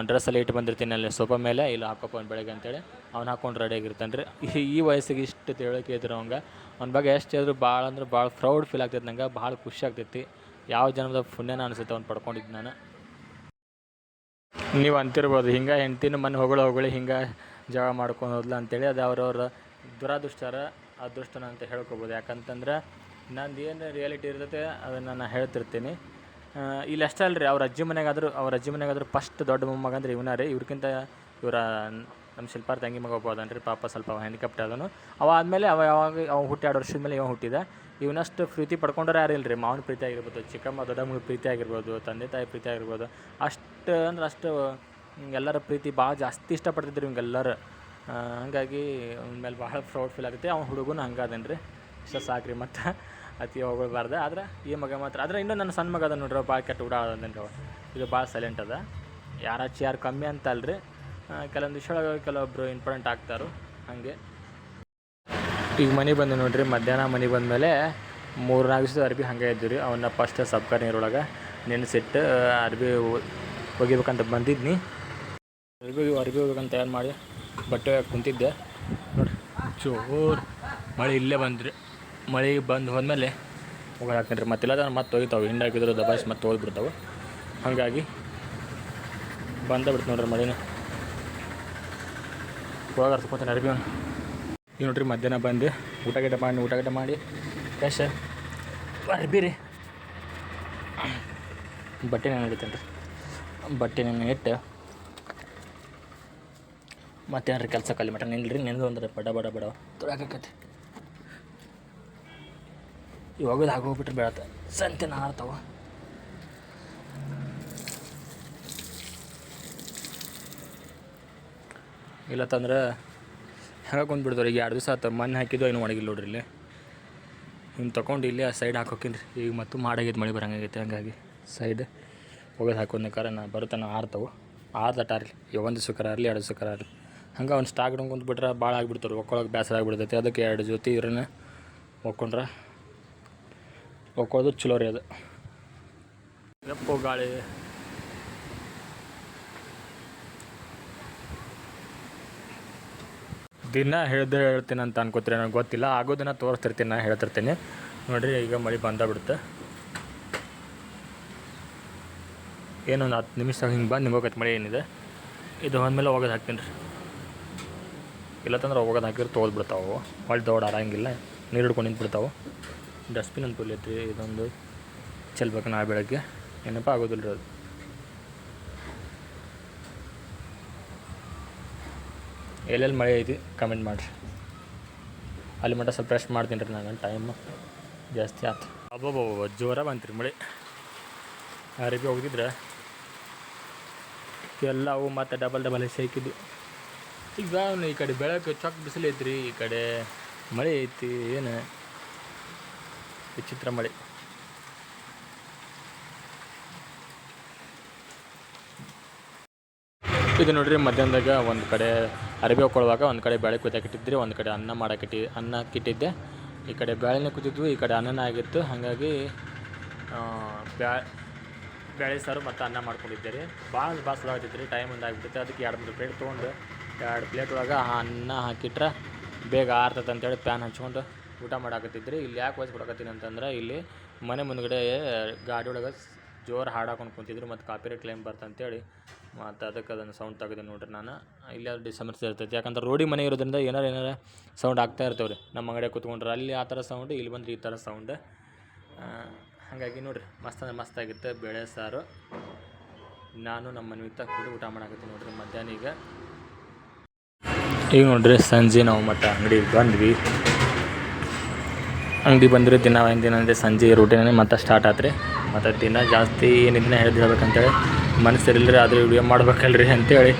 ಡ್ರೆಸ್ಸಲ್ಲಿ ಇಟ್ಟು ಬಂದಿರ್ತೀನಿ ಅಲ್ಲಿ ಸೋಫಾ ಮೇಲೆ, ಇಲ್ಲ ಹಾಕೋಪ್ಪ ಬೆಳಗ್ಗೆ ಅಂತೇಳಿ. ಅವ್ನು ಹಾಕೊಂಡು ರೆಡಿ ಆಗಿರ್ತಾನೆ ರೀ. ಈ- ಈ ವಯಸ್ಸಿಗೆ ಇಷ್ಟು ತಿಳುವಳಿಕೆ ಇದ್ರು ಅವಂಗೆ. ಅವ್ನ ಬಗ್ಗೆ ಎಷ್ಟು ಹೇಳಿದ್ರು ಭಾಳ ಅಂದ್ರೆ ಭಾಳ ಪ್ರೌಡ್ ಫೀಲ್ ಆಗ್ತೈತೆ ನಂಗೆ ಭಾಳ ಖುಷಿ ಆಗ್ತೈತಿ. ಯಾವ ಜನ್ಮದ ಪುಣ್ಯನ ಅನಿಸುತ್ತೆ ಅವ್ನು ಪಡ್ಕೊಂಡಿದ್ದು ನಾನು. ನೀವು ಅಂತಿರ್ಬೋದು, ಹಿಂಗೆ ಹೆಂಡ್ತಿನ ಮನೆ ಹೊಗಳು ಹೊಗಳಿ ಹಿಂಗೆ ಜಗಳ ಮಾಡ್ಕೊಂಡು ಹೋದ್ಲ ಅಂತೇಳಿ ಅದು ಅವ್ರವ್ರ ದುರಾದೃಷ್ಟರ ಅದೃಷ್ಟನ ಅಂತ ಹೇಳ್ಕೊಬೋದು. ಯಾಕಂತಂದ್ರೆ ನಂದು ಏನು ರಿಯಾಲಿಟಿ ಇರ್ತೈತೆ ಅದನ್ನು ನಾನು ಹೇಳ್ತಿರ್ತೀನಿ. ಇಲ್ಲಿ ಅಷ್ಟೇ ಅಲ್ರಿ, ಅವ್ರ ಅಜ್ಜಿ ಮನೆಗಾದರೂ, ಅವ್ರ ಅಜ್ಜಿ ಮನೆಗಾದರೂ ಫಸ್ಟ್ ದೊಡ್ಡ ಮೊಮ್ಮಗ ಅಂದ್ರೆ ಇವನ ರೀ. ಇವ್ರಿಗಿಂತ ಇವರ ನಮ್ಮ ಶಿಲ್ಪಾರ್ ತಂಗಿ ಮಗ ಅದಾನ ಪಾಪ ಸ್ವಲ್ಪ ಹ್ಯಾಂಡಿಕ್ಯಾಪ್ಟ್ ಅದನು ಅವ ಆದಮೇಲೆ ಅವ ಯಾವಾಗ, ಅವ ಹುಟ್ಟಿ ಎರಡು ವರ್ಷದ ಮೇಲೆ ಇವ ಹುಟ್ಟಿದ. ಇವನಷ್ಟು ಪ್ರೀತಿ ಪಡ್ಕೊಂಡ್ರೆ ಯಾರು ಇಲ್ಲರಿ ಮಾವನ ಪ್ರೀತಿ ಆಗಿರ್ಬೋದು, ಚಿಕ್ಕಮ್ಮ ದೊಡ್ಡಮ್ಮನ ಪ್ರೀತಿ ಆಗಿರ್ಬೋದು, ತಂದೆ ತಾಯಿ ಪ್ರೀತಿ ಆಗಿರ್ಬೋದು. ಅಷ್ಟು ಅಂದ್ರೆ ಅಷ್ಟು ಎಲ್ಲರ ಪ್ರೀತಿ ಭಾಳ ಜಾಸ್ತಿ ಇಷ್ಟಪಡ್ತಿದ್ರು ಇವಂಗೆಲ್ಲರೂ. ಹಾಗಾಗಿ ಅವ್ನ ಮೇಲೆ ಭಾಳ ಪ್ರೌಡ್ ಫೀಲ್ ಆಗುತ್ತೆ. ಅವ್ನ ಹುಡುಗನ ಹಂಗೆ ಅದೇನು ರೀ ಇಷ್ಟ ಸಾಕ್ರಿ ಮತ್ತು. ಅತಿ ಹೋಗಬಾರ್ದು ಆದ್ರೆ ಈ ಮಗ ಮಾತ್ರ. ಆದ್ರೆ ಇನ್ನೂ ನನ್ನ ಸಣ್ಣ ಮಗ ಅದ ನೋಡ್ರಿ ಭಾಳ ಕೆಟ್ಟ ಹುಡ ಅವ. ಇದು ಭಾಳ ಸೈಲೆಂಟ್ ಅದ. ಯಾರಾಚಿ ಯಾರು ಕಮ್ಮಿ ಅಂತ ಅಲ್ರಿ. ಕೆಲವೊಂದು ವಿಷಯೊಳಗೆ ಕೆಲವೊಬ್ಬರು ಇಂಪಾರ್ಟೆಂಟ್ ಆಗ್ತಾರು. ಹಾಗೆ. ಈಗ ಮನೆ ಬಂದು ನೋಡ್ರಿ. ಮಧ್ಯಾಹ್ನ ಮನೆ ಬಂದಮೇಲೆ ಮೂರು ನಾಲ್ಕು ದಿವಸ ಅರ್ಬಿ ಹಂಗೆ ಇದ್ದೀವಿ ರೀ ಅವನ್ನ ಫಸ್ಟ್ ಸಬ್ಕರ್ ನೀರೊಳಗೆ ನೆನೆಸಿಟ್ಟು, ಅರ್ಬಿ ಒಗಿಬೇಕಂತ ಬಂದಿದ್ನಿ. ಅರ್ಬಿ ಅರ್ಬಿ ಹೋಗ್ಬೇಕಂತ ತಯಾರು ಮಾಡಿ? ಬಟ್ಟೆ ಕುಂತಿದ್ದೆ. ನೋಡಿ ಜೋರು ಮಳೆ ಇಲ್ಲೇ ಬಂದ್ರಿ. ಮಳೆ ಬಂದು ಹೋದ್ಮೇಲೆ ಹೋಗಿ ಹಾಕ್ತೀನಿ ರೀ ಮತ್ತಿಲ್ಲ ಮತ್ತೆ ಹೋಗ್ತಾವೆ ಹಿಂಡ್ ಹಾಕಿದ್ರು, ದಬಾಯಿಸಿ ಮತ್ತೆ ಹೋಗ್ಬಿಡ್ತಾವೆ ಹಾಗಾಗಿ ಬಂದ ಬಿಡ್ತು ನೋಡ್ರಿ ಮಳೆನ. ಹೋಗಿ ಹರ್ಸ್ಕೊತೀನಿ ಅರ್ಬಿ ಈಗ ನೋಡ್ರಿ ಮಧ್ಯಾಹ್ನ ಬಂದು ಊಟ ಗಿಟ ಮಾಡಿ, ಊಟ ಗಿಟ ಮಾಡಿ. ಕ್ಯಾಶ ಅರ್ಬಿ ರೀ. ಬಟ್ಟೆ ನಾನು ಇಡ್ತೇನೆ ರೀ ಬಟ್ಟೆ ನಾನು ಇಟ್ಟು ಮತ್ತೇನ್ರಿ ಕೆಲಸ ಕಲಿ ಮಟ್ಟ ನಿಲ್ರಿ ನಿಂದು ಅಂದ್ರೆ ಬಡ ಬಡ ಬಡ. ತೊಳಕೈತಿ ಇವಾಗ ಆಗೋಗ್ಬಿಟ್ರೆ ಬೆಳತ್ತೆ. ಸಂತೆ ನಾರ್ತಾವ ಇಲ್ಲತ್ತಂದ್ರೆ ಹೆಂಗೆ ಕುಂದ್ಬಿಡ್ತಾರೆ ಈಗ ಎರಡು ದಿವಸ ಆಯ್ತು ಮಣ್ಣು ಹಾಕಿದ್ದು ಏನು ಒಣಗಿಲ್ಲ ನೋಡ್ರಿ ಇಲ್ಲಿ. ಹಿಂಗೆ ತೊಗೊಂಡು ಇಲ್ಲಿ ಆ ಸೈಡ್ ಹಾಕೋಕಿನ್ರಿ. ರೀ ಈಗ ಮತ್ತು ಮಾಡಾಗೈತೆ ಮಳೆ ಬರಂಗಾಗೈತೆ ಹಂಗಾಗಿ. ಸೈಡ್ ಹೋಗೋದು ಹಾಕೊಂಡ್ಕಾರ ನಾ ನಾವು ಆರ್ತವು ಆರ್ದಟ್ಟಾರಲಿ ಈಗ ಒಂದು ಸುಖರ ಇರಲಿ ಎರಡು ಸುಖರ ಇರಲಿ ಹಂಗೆ ಅವ್ನು ಸ್ಟಾಕ್ ಹಿಡ್ಕೊಂಡು ಕುಂತ್ಬಿಟ್ರೆ ಭಾಳ ಆಗಿಬಿಡ್ತಾರೆ ಒಕ್ಕೊಳಗೆ ಬೇಸರ ಆಗಿಬಿಡ್ತೈತೆ. ಅದಕ್ಕೆ ಎರಡು ಜೊತೆ ಇವ್ರನ್ನ ಒಕ್ಕೊಂಡ್ರೆ ಒಕ್ಕೋದು ಚಲೋ ರೀ ಅದು. ಎಪ್ಪು ಗಾಳಿ. ದಿನ ಹೇಳ್ದೆ ಹೇಳ್ತೀನಿ ಅಂತ ಅನ್ಕೋತೀರಿ ನನಗೆ ಗೊತ್ತಿಲ್ಲ ಆಗೋದನ್ನ ತೋರಿಸ್ತಿರ್ತೀನಿ ನಾನು ಹೇಳ್ತಿರ್ತೀನಿ. ನೋಡಿರಿ, ಈಗ ಮಳೆ ಬಂದ ಬಿಡುತ್ತೆ. ಏನೊಂದು ಹತ್ತು ನಿಮಿಷ ಹಿಂಗೆ ಬಂದು ನಿಂಗೋಕೈತೆ ಮಳೆ ಏನಿದೆ. ಇದು ಹೋದ್ಮೇಲೆ ಹೋಗೋದು ಹಾಕ್ತೀನಿ ರೀ. ಇಲ್ಲತ್ತಂದ್ರೆ ಹೋಗೋದು ಹಾಕಿದ್ರೆ ತೋಲ್ ಬಿಡ್ತಾವೆ. ಹೊಳ್ಳಿ ದೊಡ್ಡ ಆರಂಗಿಲ್ಲ. ನೀರು ಹಿಡ್ಕೊಂಡು ನಿಂತ್ಬಿಡ್ತಾವೆ ಡಸ್ಟ್ಬಿನ್ ಅಂತ ಐತಿ ಇದೊಂದು ಚೆಲ್ಬೇಕು ನಾಳೆ ಬೆಳಗ್ಗೆ. ಏನಪ್ಪ ಆಗೋದಿಲ್ಲ ರೀ ಅದು. ಎಲ್ಲೆಲ್ಲಿ ಮಳೆ ಐತಿ ಕಮೆಂಟ್ ಮಾಡಿರಿ. ಅಲ್ಲಿ ಮಟ್ಟ ಸ್ವಲ್ಪ ರೆಸ್ಟ್ ಮಾಡ್ತೀನಿ ರೀ ನಾನು ಟೈಮ್ ಜಾಸ್ತಿ ಆಯ್ತು ಅಬ್ಬಬ್ಬ ಜೋರ ಬಂತ್ರಿ ಮಳೆ. ಯಾರಿಗೆ ಹೋಗಿದ್ರೆ ಎಲ್ಲ ಅವು ಮತ್ತೆ ಡಬಲ್ ಡಬಲ್ ಹಸಿ ಹಾಕಿದ್ದು ಈಗ ಈ ಕಡೆ ಬೆಳಕು ಚೊಕ್ಕ ಬಿಸಿಲು ಐತ್ರಿ, ಈ ಕಡೆ ಮಳೆ ಐತಿ, ಏನು? ವಿಚಿತ್ರ ಮಳೆ. ಇದು ನೋಡ್ರಿ ಮಧ್ಯಾಹ್ನದಾಗ ಒಂದು ಕಡೆ ಅರಬಿ ಹಾಕೊಳ್ಳುವಾಗ ಒಂದು ಕಡೆ ಬೇಳೆ ಕುದಿಯಾಕಿಟ್ಟಿದ್ರಿ ಒಂದು ಕಡೆ ಅನ್ನ ಮಾಡಾಕಿಟ್ಟಿ ಅನ್ನ ಕಿಟ್ಟಿದ್ದೆ ಈ ಕಡೆ ಬೇಳೆನೇ ಕುದಿದ್ವು ಈ ಕಡೆ ಅನ್ನನೇ ಆಗಿತ್ತು. ಹಾಗಾಗಿ ಬ್ಯಾ ಬೇಳೆ ಸಾರು ಮತ್ತು ಅನ್ನ ಮಾಡ್ಕೊಂಡಿದ್ದೆ ರೀ. ಭಾಳ ಭಾಳ ಸಲ ಆಗ್ತೈತೆ ರೀ ಟೈಮ್ ಒಂದು ಆಗಿಬಿಡುತ್ತೆ ಅದಕ್ಕೆ ಎರಡು ಮೂರು ಪ್ಲೇಟ್ ತೊಗೊಂಡು ಎರಡು ಪ್ಲೇಟ್ ಒಳಗೆ ಅನ್ನ ಹಾಕಿಟ್ರೆ ಬೇಗ ಆರ್ತೈತೆ ಅಂತೇಳಿ ಪ್ಯಾನ್ ಹಚ್ಕೊಂಡು ಊಟ ಮಾಡಾಕತ್ತಿದ್ರಿ. ಇಲ್ಲಿ ಯಾಕೆ ವಯಸ್ಸು ಕೊಡಕತ್ತೀನಿ ಅಂತಂದ್ರೆ ಇಲ್ಲಿ ಮನೆ ಮುಂದ್ಗಡೆ ಗಾಡಿ ಒಳಗೆ ಜೋರು ಹಾಡು ಹಾಕೊಂಡು ಕುಂತಿದ್ರು ಮತ್ತು ಕಾಪಿರೇಟ್ ಕ್ಲೈಮ್ ಬರ್ತಂತೇಳಿ ಮತ್ತು ಅದಕ್ಕೆ ಅದನ್ನು ಸೌಂಡ್ ತೆಗೆದು ನೋಡ್ರಿ ನಾನು. ಇಲ್ಲಿ ಅದು ಡಿಸಮರ್ಸ್ ಇರ್ತೈತೆ. ಯಾಕಂದ್ರೆ ರೋಡಿ ಮನೆ ಇರೋದ್ರಿಂದ ಏನಾರು ಏನಾರು ಸೌಂಡ್ ಆಗ್ತಾ ಇರ್ತವೆ ರೀ ನಮ್ಮ ಅಂಗಡಿಯಾಗ ಕೂತ್ಕೊಂಡ್ರೆ ಅಲ್ಲಿ ಆ ಥರ ಸೌಂಡ್ ಇಲ್ಲಿ ಬಂದ್ರೆ ಈ ಥರ ಸೌಂಡ್ ಹಾಗಾಗಿ ನೋಡ್ರಿ ಮಸ್ತ್ ಅಂದ್ರೆ ಮಸ್ತ್ ಆಗಿತ್ತು. ಬೇಳೆ ಸಾರು. ನಾನು ನಮ್ಮ ಮನೆ ಕೂಡಿ ಊಟ ಮಾಡಾಕತ್ತೀನಿ ನೋಡ್ರಿ ಮಧ್ಯಾಹ್ನ ಈಗ. ಈಗ ನೋಡ್ರಿ ಸಂಜೆ ನಾವು ಮತ್ತು ಅಂಗಡಿಗೆ ಬಂದ್ವಿ. ಅಂಗಡಿ ಬಂದರೆ ದಿನ ದಿನ ಅಂದರೆ ಸಂಜೆ ರೂಟೀನೇ ಮತ್ತೆ ಸ್ಟಾರ್ಟ್ ಆತ್ರಿ. ಮತ್ತು ದಿನ ಜಾಸ್ತಿ ಏನಿದಿನ ಹೇಳ್ದಿರ್ಬೇಕಂತೇಳಿ ಹೇಳ್ಬೇಕಂತೇಳಿ ಮನಸ್ಸು ಇರಲಿಲ್ಲ ಆದರೆ ವಿಡಿಯೋ ಮಾಡ್ಬೇಕಲ್ರಿ ಅಂತೇಳಿ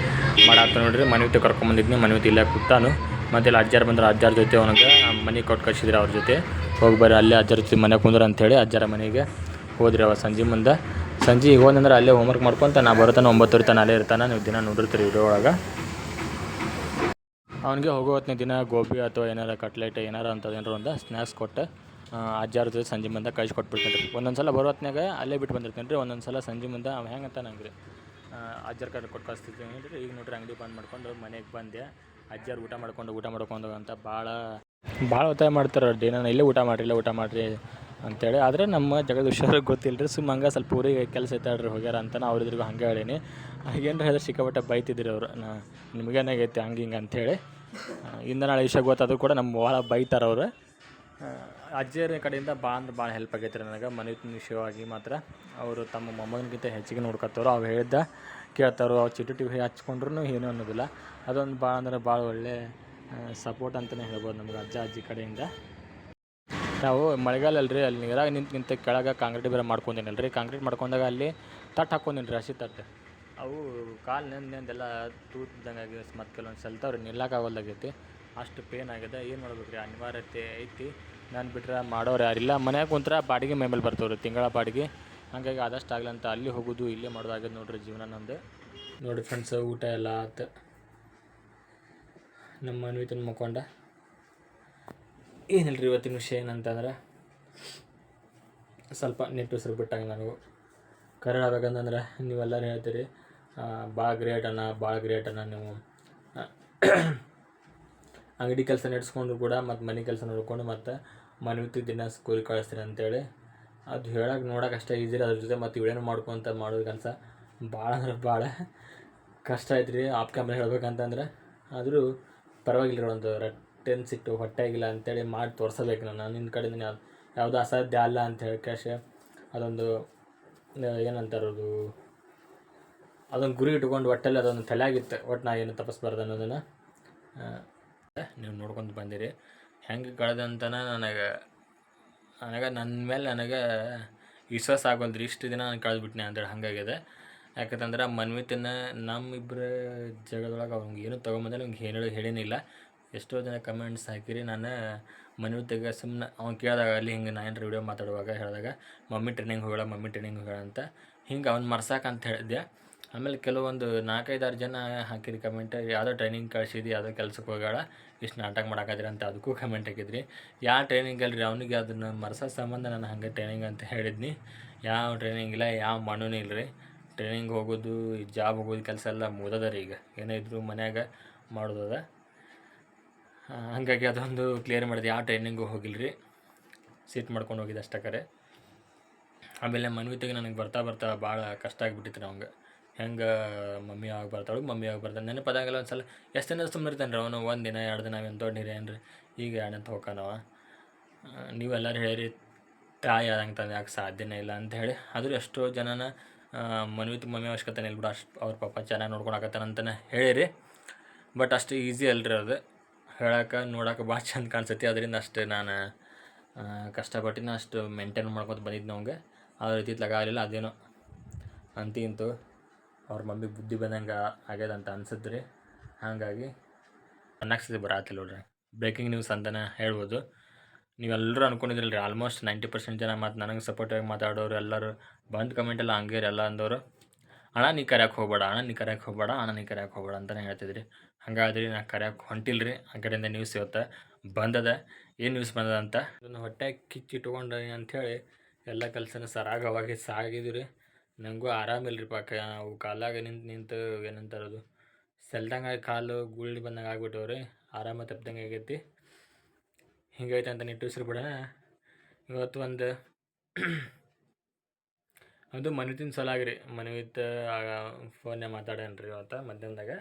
ಮಾಡಾತ ನೋಡ್ರಿ. ಮನೆವಿತ್ತು ಕರ್ಕೊಂಬಂದಿದ್ನಿ ಜೊತೆ ಇಲ್ಲೇ ಕೂತಾನು. ಮತ್ತು ಇಲ್ಲಿ ಅಜ್ಜಾರು ಬಂದ್ರೆ, ಅಜ್ಜಾರ ಜೊತೆ ಅವನಿಗೆ ಮನೆ ಕೊಟ್ಟು ಕಳಿಸಿದ್ರೆ ಅವ್ರ ಜೊತೆ. ಹೋಗಿ ಬರ್ರಿ, ಅಲ್ಲೇ ಅಜ್ಜರ ಜೊತೆ ಮನೆ ಕುಂದ್ರ ಅಂತೇಳಿ ಅಜ್ಜರ ಮನೆಗೆ ಹೋದ್ರಿ ಅವ ಸಂಜೆ ಮುಂದೆ. ಸಂಜೆ ಈಗ ಹೋದಂದ್ರೆ ಅಲ್ಲೇ ಹೋಮ್ವರ್ಕ್ ಮಾಡ್ಕೊಂತ ನಾ ಬರೋತಾನೆ ಒಂಬತ್ತುವರೆ ತನ ಅಲ್ಲೇ ಇರ್ತಾನೆ. ನೀವು ದಿನ ನೋಡಿರ್ತೀರಿ ವಿಡಿಯೋ ಒಳಗೆ. ಅವನಿಗೆ ಹೋಗೋ ಹೊತ್ತಿನ ದಿನ ಗೋಬಿ ಅಥವಾ ಏನಾರ ಕಟ್ಲೆಟ್ ಏನಾರ ಅಂಥದ್ದು ಏನಾರ ಒಂದು ಸ್ನ್ಯಾಕ್ಸ್ ಕೊಟ್ಟು ಅಜ್ಜಾರ ಜೊತೆ ಸಂಜೆ ಮುಂದೆ ಕಳ್ಸಿ ಕೊಟ್ಬಿಡ್ತೇನೆ ರೀ. ಒಂದೊಂದು ಸಲ ಬರೋ ಹೊತ್ನ್ಯಾಗ ಅಲ್ಲೇ ಬಿಟ್ಟು ಬಂದಿರ್ತೇನೆ ರೀ. ಒಂದೊಂದು ಸಲ ಸಂಜೆ ಮುಂದೆ ಅವ ಹೆಂಗೆ ಅಂತ ನಂಗೆ ರೀ. ಅಜ್ಜರ ಕಡೆ ಕೊಟ್ಟು ಕಳಿಸ್ತಿದ್ದೀನಿ ರೀ. ಈಗ ನೋಡ್ರಿ ಅಂಗಡಿ ಬಂದ್ ಮಾಡ್ಕೊಂಡು ಮನೆಗೆ ಬಂದೆ. ಅಜ್ಜಾರು ಊಟ ಮಾಡ್ಕೊಂಡು ಊಟ ಮಾಡ್ಕೊಂಡು ಅಂತ ಭಾಳ ಭಾಳ ಒತ್ತಾಯ ಮಾಡ್ತಾರೆ ಡೇ ನಾನು ಇಲ್ಲೇ ಊಟ ಮಾಡಿರಿ ಊಟ ಮಾಡಿರಿ. ಅಂತೇಳಿ. ಆದರೆ ನಮ್ಮ ಜಗದ ವಿಷಯ ಗೊತ್ತಿಲ್ಲ ರೀ ಸುಮ್ಮ ಹಂಗೆ ಸ್ವಲ್ಪ ಊರಿಗೆ ಕೆಲಸ ಐತಾಡ್ರಿ ಹೋಗ್ಯಾರ ಅಂತ ನಾ ಅವ್ರಿದ್ರಿಗೂ ಹಂಗೆ ಹೇಳೀನಿ. ಹಾಗೇನು ಹೇಳಿದ್ರೆ ಸಿಕ್ಕಾಪಟ್ಟೆ ಬೈತಿದ್ರಿ ಅವರು. ನಾ ನಿಮಗೇನಾಗೈತೆ ಹಂಗೆ ಹಿಂಗೆ ಅಂಥೇಳಿ ಇಂದ ನಾಳೆ ವಿಷಯ ಗೊತ್ತಾದರೂ ಕೂಡ ನಮ್ಮ ಭಾಳ ಬೈತಾರೆ ಅವರು. ಅಜ್ಜಿಯರ ಕಡೆಯಿಂದ ಭಾಳ ಅಂದ್ರೆ ಭಾಳ ಹೆಲ್ಪ್ ಆಗೈತೆ ರೀ ನನಗೆ. ಮನೆ ವಿಷಯವಾಗಿ ಮಾತ್ರ ಅವರು ತಮ್ಮ ಮೊಮ್ಮಗನಿಗಿಂತ ಹೆಚ್ಚಿಗೆ ನೋಡ್ಕೊತಾರೋ ಅವ್ರು ಹೇಳಿದ್ದ ಕೇಳ್ತಾರೋ ಅವ್ರು ಚಿಟ್ಟು ಟಿವಿ ಹಚ್ಕೊಂಡ್ರು ಏನೂ ಅನ್ನೋದಿಲ್ಲ. ಅದೊಂದು ಭಾಳ ಅಂದ್ರೆ ಭಾಳ ಒಳ್ಳೆ ಸಪೋರ್ಟ್ ಅಂತಲೇ ಹೇಳ್ಬೋದು ನಮ್ಗೆ ಅಜ್ಜ ಅಜ್ಜಿ ಕಡೆಯಿಂದ. ನಾವು ಮಳೆಗಾಲ ಅಲ್ರಿ ಅಲ್ಲಿ ನೀರಾಗ ನಿಂತು ನಿಂತು ಕೆಳಗೆ ಕಾಂಕ್ರೀಟ್ ಬೇರೆ ಮಾಡ್ಕೊಂಡಿನಲ್ಲ ರೀ ಕಾಂಕ್ರೀಟ್ ಮಾಡ್ಕೊಂಡಾಗ ಅಲ್ಲಿ ತಟ್ಟು ಹಾಕ್ಕೊಂಡೀನಿ ರೀ ಹಸಿ ತಟ್ಟು ಅವು ಕಾಲು ನೆಂದು ನೆಂದೆಲ್ಲ ತೂತಿದ್ದಂಗೆ ಆಗಿ ಮತ್ತು ಕೆಲವೊಂದು ಸಲ್ತಾವ್ರಿ ನಿಲ್ಲಕ್ಕಾಗಲ್ದಾಗೈತಿ ಅಷ್ಟು ಪೇನ್ ಆಗಿದೆ ಏನು ಮಾಡ್ಬೇಕು ರೀ ಅನಿವಾರ್ಯತೆ ಐತಿ. ನಾನು ಬಿಟ್ರೆ ಮಾಡೋರು ಯಾರಿಲ್ಲ ಮನ್ಯಾಗ ಕುಂತ್ರ ಬಾಡಿಗೆ ಮೇಮೇಲೆ ಬರ್ತಾವ್ರಿ ತಿಂಗಳ ಬಾಡಿಗೆ. ಹಾಗಾಗಿ ಆದಷ್ಟು ಆಗಲಿ ಅಂತ ಅಲ್ಲಿ ಹೋಗೋದು ಇಲ್ಲೇ ಮಾಡೋದಾಗ್ಯದ ನೋಡಿರಿ ಜೀವನ ನಂದು ನೋಡಿ ಫ್ರೆಂಡ್ಸ್ ಊಟ ಎಲ್ಲ ಆತು. ನಮ್ಮ ಮನವಿ ಮುಖಂಡ. ಏನಿಲ್ಲ ರೀ ಇವತ್ತಿನ ವಿಷಯ ಏನಂತಂದ್ರೆ? ಸ್ವಲ್ಪ ನೆಟ್ಟು ಉಸಿರು ಬಿಟ್ಟಂಗೆ ನನಗೂ. ಕನ್ನಡ ಬೇಕಂತಂದ್ರೆ ನೀವೆಲ್ಲರೂ ಹೇಳ್ತೀರಿ. ಭಾಳ ಗ್ರೇಟ್ ಅಣ್ಣ, ಭಾಳ ಗ್ರೇಟ್ ಅಣ್ಣ ನೀವು. ಅಂಗಡಿ ಕೆಲಸ ನಡೆಸ್ಕೊಂಡು ಕೂಡ ಮತ್ತು ಮನೆ ಕೆಲಸ ನೋಡ್ಕೊಂಡು ಮತ್ತು ಮನೆವಿತ್ತು ದಿನ ಸ್ಕೂಲಿಗೆ ಕಳಿಸ್ತೀರಿ ಅಂತೇಳಿ. ಅದು ಹೇಳೋಕೆ ನೋಡೋಕೆ ಅಷ್ಟೇ ಈಸಿ ಅದ್ರ ಜೊತೆ ಮತ್ತು ಇವಳೇನು ಮಾಡ್ಕೊಂತ ಮಾಡೋದು ಕೆಲಸ ಭಾಳ ಅಂದ್ರೆ ಭಾಳ ಕಷ್ಟ ಐತ್ರಿ. ಆಪ್ ಕ್ಯಾಮ್ರ ಹೇಳ್ಬೇಕಂತಂದ್ರೆ ಆದರೂ ಪರವಾಗಿಲ್ಲ ರೀ ಒಂದು ರಟ್ಟೆನ್ ಸಿಟ್ಟು ಹೊಟ್ಟೆ ಆಗಿಲ್ಲ ಅಂತೇಳಿ ಮಾಡಿ ತೋರಿಸಬೇಕು ನಾನು. ನಿನ್ನ ಕಡೆಯಿಂದ ಯಾವ್ದು ಯಾವುದೂ ಅಸಾಧ್ಯ ಅಲ್ಲ ಅಂತ ಹೇಳಿ ಕ್ಯಾಶೆ ಅದೊಂದು ಏನಂತಾರೆ ಏನಂತಾರದು ಅದೊಂದು ಗುರಿ ಇಟ್ಕೊಂಡು ಒಟ್ಟಲ್ಲಿ ಅದೊಂದು ತಲೆಯಾಗಿತ್ತು. ಒಟ್ಟು ನಾ ಏನು ತಪ್ಪಿಸ್ಬಾರ್ದು ಅನ್ನೋದನ್ನು. ನೀವು ನೋಡ್ಕೊಂಡು ಬಂದಿರಿ. ಹೆಂಗೆ ಕಳೆದಂತನ ನನಗೆ ನನಗೆ ನನ್ನ ಮೇಲೆ ನನಗೆ ವಿಶ್ವಾಸ ಆಗೋಲ್ರಿ. ಇಷ್ಟು ದಿನ ನಾನು ಕಳೆದ್ಬಿಟ್ನೆ ಅಂತೇಳಿ ಹಂಗಾಗಿದೆ ಯಾಕಂತಂದ್ರೆ ಮನ್ವಿತನ ನಮ್ಮಿಬ್ಬರ ಜಗದೊಳಗೆ ಅವ್ನಿಗೆ ಏನೂ ತೊಗೊಂಬಂದ್ರೆ ಅವ್ನಿಗೆ ಹೇಳೋ ಹೇಳೇನಿಲ್ಲ ಎಷ್ಟೋ ಜನ ಕಮೆಂಟ್ಸ್ ಹಾಕಿರಿ. ನಾನು ಮನೆ ತೆಗ ಸುಮ್ಮನೆ ಅವ್ನು ಕೇಳಿದಾಗ ಅಲ್ಲಿ ಹಿಂಗೆ ನಾ ಏನಾರ ವೀಡಿಯೋ ಮಾತಾಡುವಾಗ ಹೇಳಿದಾಗ, ಮಮ್ಮಿ ಟ್ರೈನಿಂಗ್ ಹೋಗೋಣ ಮಮ್ಮಿ ಟ್ರೈನಿಂಗ್ ಹೋಗೋಣ ಅಂತ. ಹಿಂಗೆ ಅವ್ನು ಮರ್ಸಾಕ ಅಂತ ಹೇಳಿದ್ದೆ ಆಮೇಲೆ ಕೆಲವೊಂದು ನಾಲ್ಕೈದಾರು ಜನ ಹಾಕಿರಿ ಕಮೆಂಟ್ ಯಾವುದೋ ಟ್ರೈನಿಂಗ್ ಕಳ್ಸಿದ್ದು ಯಾವುದೋ ಕೆಲ್ಸಕ್ಕೆ ಹೋಗಾಳ ಇಷ್ಟು ನಾಟಕ ಮಾಡಾಕತ್ತೀರಿ ಅಂತ ಅದಕ್ಕೂ ಕಮೆಂಟ್ ಹಾಕಿದ್ರಿ. ಯಾವ ಟ್ರೈನಿಂಗ್ ಅಲ್ರಿ, ಅವನಿಗೆ ಅದನ್ನು ಮರ್ಸೋ ಸಂಬಂಧ ನಾನು ಹಾಗೆ ಟ್ರೈನಿಂಗ್ ಅಂತ ಹೇಳಿದ್ನಿ. ಯಾವ ಟ್ರೈನಿಂಗ್ ಇಲ್ಲ, ಯಾವ ಮಣ್ಣೂ ಇಲ್ಲ ರೀ ಟ್ರೈನಿಂಗ್ ಹೋಗೋದು ಜಾಬ್ ಹೋಗೋದು, ಕೆಲಸ ಎಲ್ಲ ಮುಗ್ದದ ರೀ ಈಗ. ಏನೇ ಇದ್ರು ಮನ್ಯಾಗ ಮಾಡೋದದ. ಹಾಗಾಗಿ ಅದೊಂದು ಕ್ಲಿಯರ್ ಮಾಡಿದೆ. ಯಾವ ಟ್ರೈನಿಂಗು ಹೋಗಿಲ್ಲ ರೀ ಸೀಟ್ ಮಾಡ್ಕೊಂಡು ಹೋಗಿದ್ದೆ ಅಷ್ಟೇ ಕರೆ. ಆಮೇಲೆ ಮನ್ವಿತಿಗೆ ನನಗೆ ಬರ್ತಾ ಬರ್ತಾ ಭಾಳ ಕಷ್ಟ ಆಗಿಬಿಟ್ಟಿತ್ತು ಅವಂಗೆ. ಹೆಂಗೆ ಮಮ್ಮಿ ಯಾವಾಗ ಬರ್ತಾಳು, ಮಮ್ಮಿ ಯಾವಾಗ ಬರ್ತಾನೆ ನೆನಪದಾಗೆಲ್ಲ ಒಂದು ಸಲ ಎಷ್ಟು ದಿನ ಸುಮ್ಮನೆ ಇರ್ತಾನೆ ರೀ ಅವನು? ಒಂದು ದಿನ, ಎರಡು ದಿನ ಏನು ದೊಡ್ಡ ನೀರು ಏನು ರೀ ಈಗ ಎರಡಂತ ಹೋಗ್ಕಾನವ ನೀವೆಲ್ಲರೂ ಹೇಳಿರಿ, ತಾಯಿ ಆದಂಗೆ ತಂದೆ ಯಾಕೆ ಸಾಧ್ಯನೇ ಇಲ್ಲ ಅಂತ ಹೇಳಿ. ಆದರೂ ಎಷ್ಟೋ ಜನನ ಮನ್ವಿತ್ ಮಮ್ಮಿ ಅವಶ್ಯಕತೆ ಇಲ್ಲ ಬಿಡು. ಅಷ್ಟು ಅವ್ರ ಪಾಪ ಚೆನ್ನಾಗಿ ನೋಡ್ಕೊಳಕತ್ತಾನಂತನೇ ಹೇಳಿರಿ. ಬಟ್ ಅಷ್ಟು ಈಸಿ ಅಲ್ರಿ ಅದು. ಹೇಳಕ್ಕೆ ನೋಡೋಕೆ ಭಾಳ ಚಂದ ಕಾಣಿಸ್ತೈತಿ ಅದರಿಂದ ಅಷ್ಟೇ ನಾನು ಕಷ್ಟಪಟ್ಟಿನ ಅಷ್ಟು ಮೇಂಟೈನ್ ಮಾಡ್ಕೊತ ಬಂದಿದ್ದು ನಮಗೆ ಅದ್ರ ರೀತಿ ಇತ್ಲಾಗ ಆಗಲಿಲ್ಲ ಅದೇನೋ ಅಂತಿ ಇಂತು. ಅವ್ರ ಮಮ್ಮಿ ಬುದ್ಧಿ ಬಂದಂಗೆ ಆಗ್ಯದ ಅಂತ ಅನ್ಸುತ್ತೆ ರೀ ಹಾಗಾಗಿ ಅನ್ನಕ್ಸಿದೆ ಬರತ್ತಿಲ್ಲ ನೋಡ್ರಿ. ಬ್ರೇಕಿಂಗ್ ನ್ಯೂಸ್ ಅಂತಲೇ ಹೇಳ್ಬೋದು. ನೀವೆಲ್ಲರೂ ಎಲ್ಲರೂ ರೀ ಆಲ್ಮೋಸ್ಟ್ ನೈಂಟಿ ಪರ್ಸೆಂಟ್ ಜನ ಮತ್ತು ನನಗೆ ಸಪೋರ್ಟಾಗಿ ಮಾತಾಡೋರು ಎಲ್ಲರೂ ಬಂದು ಕಮೆಂಟೆಲ್ಲ ಹಂಗೇರಿ, ಎಲ್ಲ ಅಂದವರು ಅಣ್ಣ ನೀ ಕರ್ಯಾಕೆ ಹೋಗ್ಬೇಡ, ಅಣ್ಣ ನೀ ಕರ್ಯಾಕೆ ಹೋಗ್ಬೇಡ, ಅಣ್ಣ ನೀ ಕರ್ಯಾಕೆ ಹೋಗ್ಬೇಡ ಅಂತಲೇ ಹೇಳ್ತಿದ್ರಿ. ಹಂಗಾದ್ರಿ ನಾ ಕರ್ಯಾಕೆ ಹೊಂಟಿಲ್ರಿ. ಆ ಕಡೆಯಿಂದ ನ್ಯೂಸ್ ಇವತ್ತು ಬಂದದ. ಏನು ನ್ಯೂಸ್ ಬಂದದ ಅಂತ? ಅದನ್ನು ಹೊಟ್ಟೆ ಕಿಚ್ಚಿಟ್ಕೊಂಡು ಅಂಥೇಳಿ ಎಲ್ಲ ಕೆಲಸನ ಸರಾಗವಾಗಿ ಸಾಗಿದ್ರಿ. ನನಗೂ ಆರಾಮಿಲ್ಲ ರೀ ಪಾಕ ನಾವು ಕಾಲಾಗ ನಿಂತು ನಿಂತು ಏನಂತಾರದು ಸೆಲ್ದಂಗೆ ಕಾಲು ಗುಳ್ಳಿ ಬಂದಂಗೆ ಆಗ್ಬಿಟ್ಟವ್ರಿ. ಆರಾಮ ತಪ್ಪಿದಂಗೆ ಆಗೈತಿ. ಹಿಂಗೈತೆ ಅಂತ ನಿಟ್ಟುಸ್ರಿ ಬಿಡ ಇವತ್ತು ಒಂದು ಅದು ಮನಿತಿನ ಸಲ ಆಗ್ರಿ ಫೋನ್ ಫೋನ್ಯಾಗ ಮಾತಾಡೇನ್ರಿ ಇವತ್ತು ಮಧ್ಯಾಹ್ನದಾಗ.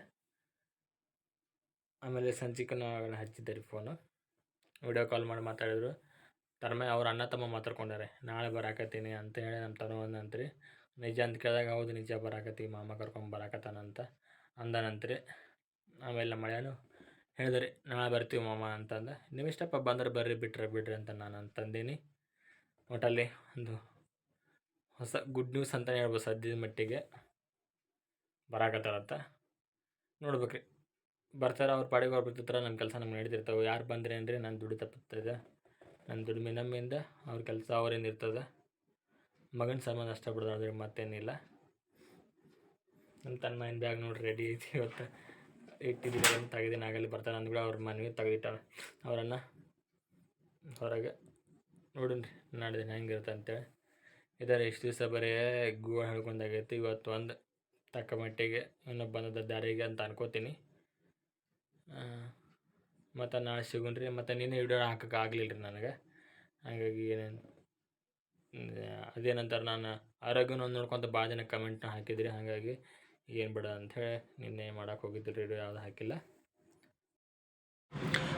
ಆಮೇಲೆ ಸಂಚಿಕನ ಹಚ್ಚಿದ್ದೆ ರೀ ಫೋನು. ವಿಡಿಯೋ ಕಾಲ್ ಮಾಡಿ ಮಾತಾಡಿದ್ರು. ತರ್ಮೆ ಅವ್ರ ಅಣ್ಣ ತಮ್ಮ ಮಾತಾಡ್ಕೊಂಡಾರೆ. ನಾಳೆ ಬರಾಕತ್ತೀನಿ ಅಂತ ಹೇಳಿ ನಮ್ಮ ತನು ಅಂದಂತ್ರಿ ನಿಜ ಅಂತ ಕೇಳಿದಾಗ, ಹೌದು ನಿಜ ಬರಾಕತ್ತಿ, ಮಾಮ ಕರ್ಕೊಂಡು ಬರಾಕತ್ತಾನಂತ ಅಂದನಂತ್ರಿ. ಆಮೇಲೆ ನಮ್ಮ ಮಳೆಯನು ಹೇಳಿದ್ರಿ, ನಾಳೆ ಬರ್ತೀವಿ ಮಾಮ ಅಂತಂದ. ನಿಮ್ಮ ಇಷ್ಟಪ್ಪ ಬಂದ್ರೆ ಬರ್ರಿ, ಬಿಟ್ರೆ ಬಿಡ್ರಿ ಅಂತ ನಾನು ಅಂತಂದೀನಿ ಒಟ್ಟಲ್ಲಿ ಒಂದು ಹೊಸ ಗುಡ್ ನ್ಯೂಸ್ ಅಂತಲೇ ಹೇಳ್ಬೋದು ಸದ್ಯದ ಮಟ್ಟಿಗೆ. ಬರಾಕತ್ತಾರಂತ ನೋಡ್ಬೇಕ್ರಿ. ಬರ್ತಾರೆ ಅವ್ರ ಪಾಡಿಗೆ ಅವ್ರು ನಮ್ಮ ಕೆಲಸ ನಮ್ಗೆ ನಡೀತಿರ್ತಾವೆ. ಯಾರು ಬಂದ್ರೆ ಅಂದರೆ ನನ್ನ ದುಡಿ ತಪ್ಪುತ್ತದೆ. ನನ್ನ ದುಡಿಮೆ ನಮ್ಮಿಂದ ಅವ್ರ ಕೆಲಸ ಅವರಿಂದ ಇರ್ತದೆ. ಮಗನ ಸಂಬಂಧ ಅಷ್ಟೇ ಅಂದ್ರೆ ಮತ್ತೇನಿಲ್ಲ. ನಮ್ಮ ತನ್ನ ಬ್ಯಾಗ್ ನೋಡಿ ರೆಡಿ ಐತಿ ಇವತ್ತು. ಇಟ್ಟಿದ್ದೀವಿ ಅಂತ ತೆಗೆದಿನ ಆಗಲಿ ಬರ್ತಾರೆ ಅಂದ್ಬಿಟ್ಟು ಅವ್ರ ಮನೆಗೆ ತೆಗೆದಿಟ್ಟಾಳೆ. ಅವರನ್ನು ಹೊರಗೆ ನೋಡಿನ್ರಿ ನಾಳೆ ದಿನ ಹೆಂಗಿರುತ್ತೆ ಅಂತೇಳಿ ಇದಾರೆ, ಇಷ್ಟು ದಿವಸ ಬರೀ ಗೂಳು ಹೇಳ್ಕೊಂಡಾಗೈತಿ ಇವತ್ತು ಒಂದು ತಕ್ಕ ಮಟ್ಟಿಗೆ ಇನ್ನೂ ಬಂದದ ದಾರಿಗೆ ಅಂತ ಅನ್ಕೋತೀನಿ. ಮತ್ತು ನಾಳೆ ಸಿಗುನ್ರಿ ಮತ್ತು ನೀನು ವಿಡಿಯೋ ಹಾಕಕ್ಕೆ ಆಗಲಿಲ್ಲ ರೀ ನನಗೆ. ಹಾಗಾಗಿ ಏನೇನು, ಅದೇನಂತಾರೆ ನಾನು ಆರೋಗ್ಯನ ಒಂದು ನೋಡ್ಕೊಂತ ಭಾಳ ಜನ ಕಮೆಂಟ್ನ ಹಾಕಿದ್ರಿ, ಹಾಗಾಗಿ ಏನು ಬಿಡ ಅಂಥೇಳಿ ನಿನ್ನೆ ಮಾಡಕ್ಕೆ ಹೋಗಿದ್ದಿಲ್ಲ ವಿಡಿಯೋ ಯಾವುದು ಹಾಕಿಲ್ಲ.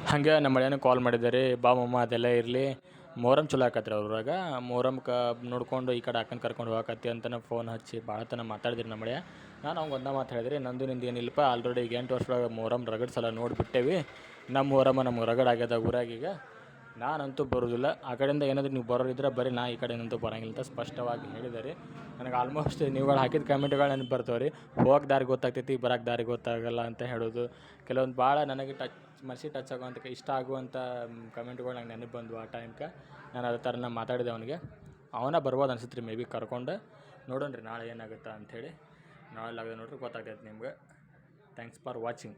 ಹಾಗೆ ನಮ್ಮ ಮಳೆಯನ್ನು ಕಾಲ್ ಮಾಡಿದ್ದಾರೆ ಬಾ ಮಮ್ಮ ಅದೆಲ್ಲ ಇರಲಿ ಮೊಹರಮ್ ಚಲೋ ಆಕತ್ರಿ ಅವ್ರಾಗ ಮೊಹರಮ್ ಕ ನೋಡ್ಕೊಂಡು ಈ ಕಡೆ ಅಕ್ಕನ ಕರ್ಕೊಂಡು ಹೋಗಕತ್ತಿ ಅಂತನ ಫೋನ್ ಹಚ್ಚಿ ಭಾಳ ತನ ಮಾತಾಡಿದ್ರಿ ನಮ್ಮಳೆ ನಾನು ಅವ್ಗೆ ಒಂದ ಮಾತು ಹೇಳಿದ್ರಿ, ನಂದು ನಿಂದು ಏನಿಲ್ಲಪ್ಪ ಆಲ್ರೆಡಿ ಈಗ ಎಂಟು ವರ್ಷದೊಳಗೆ ಮೊಹರಮ್ ರಗಡ್ ಸಲ ನೋಡಿಬಿಟ್ಟೇವಿ. ನಮ್ಮ ಮೊಹರಮ್ಮ ನಮ್ಮ ರಗಡ್ ಆಗ್ಯದ ಊರಾಗೀಗ ನಾನಂತೂ ಬರೋದಿಲ್ಲ. ಆ ಕಡೆಯಿಂದ ಏನಾದರೂ ನೀವು ಬರೋರಿದ್ರೆ ಬರೀ ನಾ ಈ ಕಡೆನಂತೂ ಬರೋಂಗಿಲ್ಲ ಅಂತ ಸ್ಪಷ್ಟವಾಗಿ ಹೇಳಿದ್ದಾರೆ ನನಗೆ ಆಲ್ಮೋಸ್ಟ್ ನೀವುಗಳು ಹಾಕಿದ ಕಮೆಂಟ್ಗಳು ನನಗೆ ಬರ್ತಾವೆ ರೀ ಹೋಗಕ್ಕೆ ದಾರಿ ಗೊತ್ತಾಗ್ತೈತಿ ಬರೋಕ್ಕೆ ದಾರಿ ಗೊತ್ತಾಗಲ್ಲ ಅಂತ ಹೇಳೋದು. ಕೆಲವೊಂದು ಭಾಳ ನನಗೆ ಟಚ್ ಮನಸ್ಸಿ ಟಚ್ ಆಗುವಂಥ ಇಷ್ಟ ಆಗುವಂಥ ಕಮೆಂಟ್ಗಳು ನಂಗೆ ನೆನಪು ಬಂದವು ಆ ಟೈಮ್ಗೆ ನಾನು ಅದೇ ಥರ ಮಾತಾಡಿದೆ ಅವನಿಗೆ. ಅವನ ಬರ್ಬೋದು ಅನ್ಸುತ್ತೆ ರೀ ಮೇ ಬಿ ಕರ್ಕೊಂಡು. ನೋಡೋಣ ರೀ ನಾಳೆ ಏನಾಗುತ್ತೆ ಅಂಥೇಳಿ. ನಾಳೆ ಆಗದೆ ನೋಡ್ರಿ, ಗೊತ್ತಾಗ್ತೈತೆ ನಿಮ್ಗೆ. Thanks for watching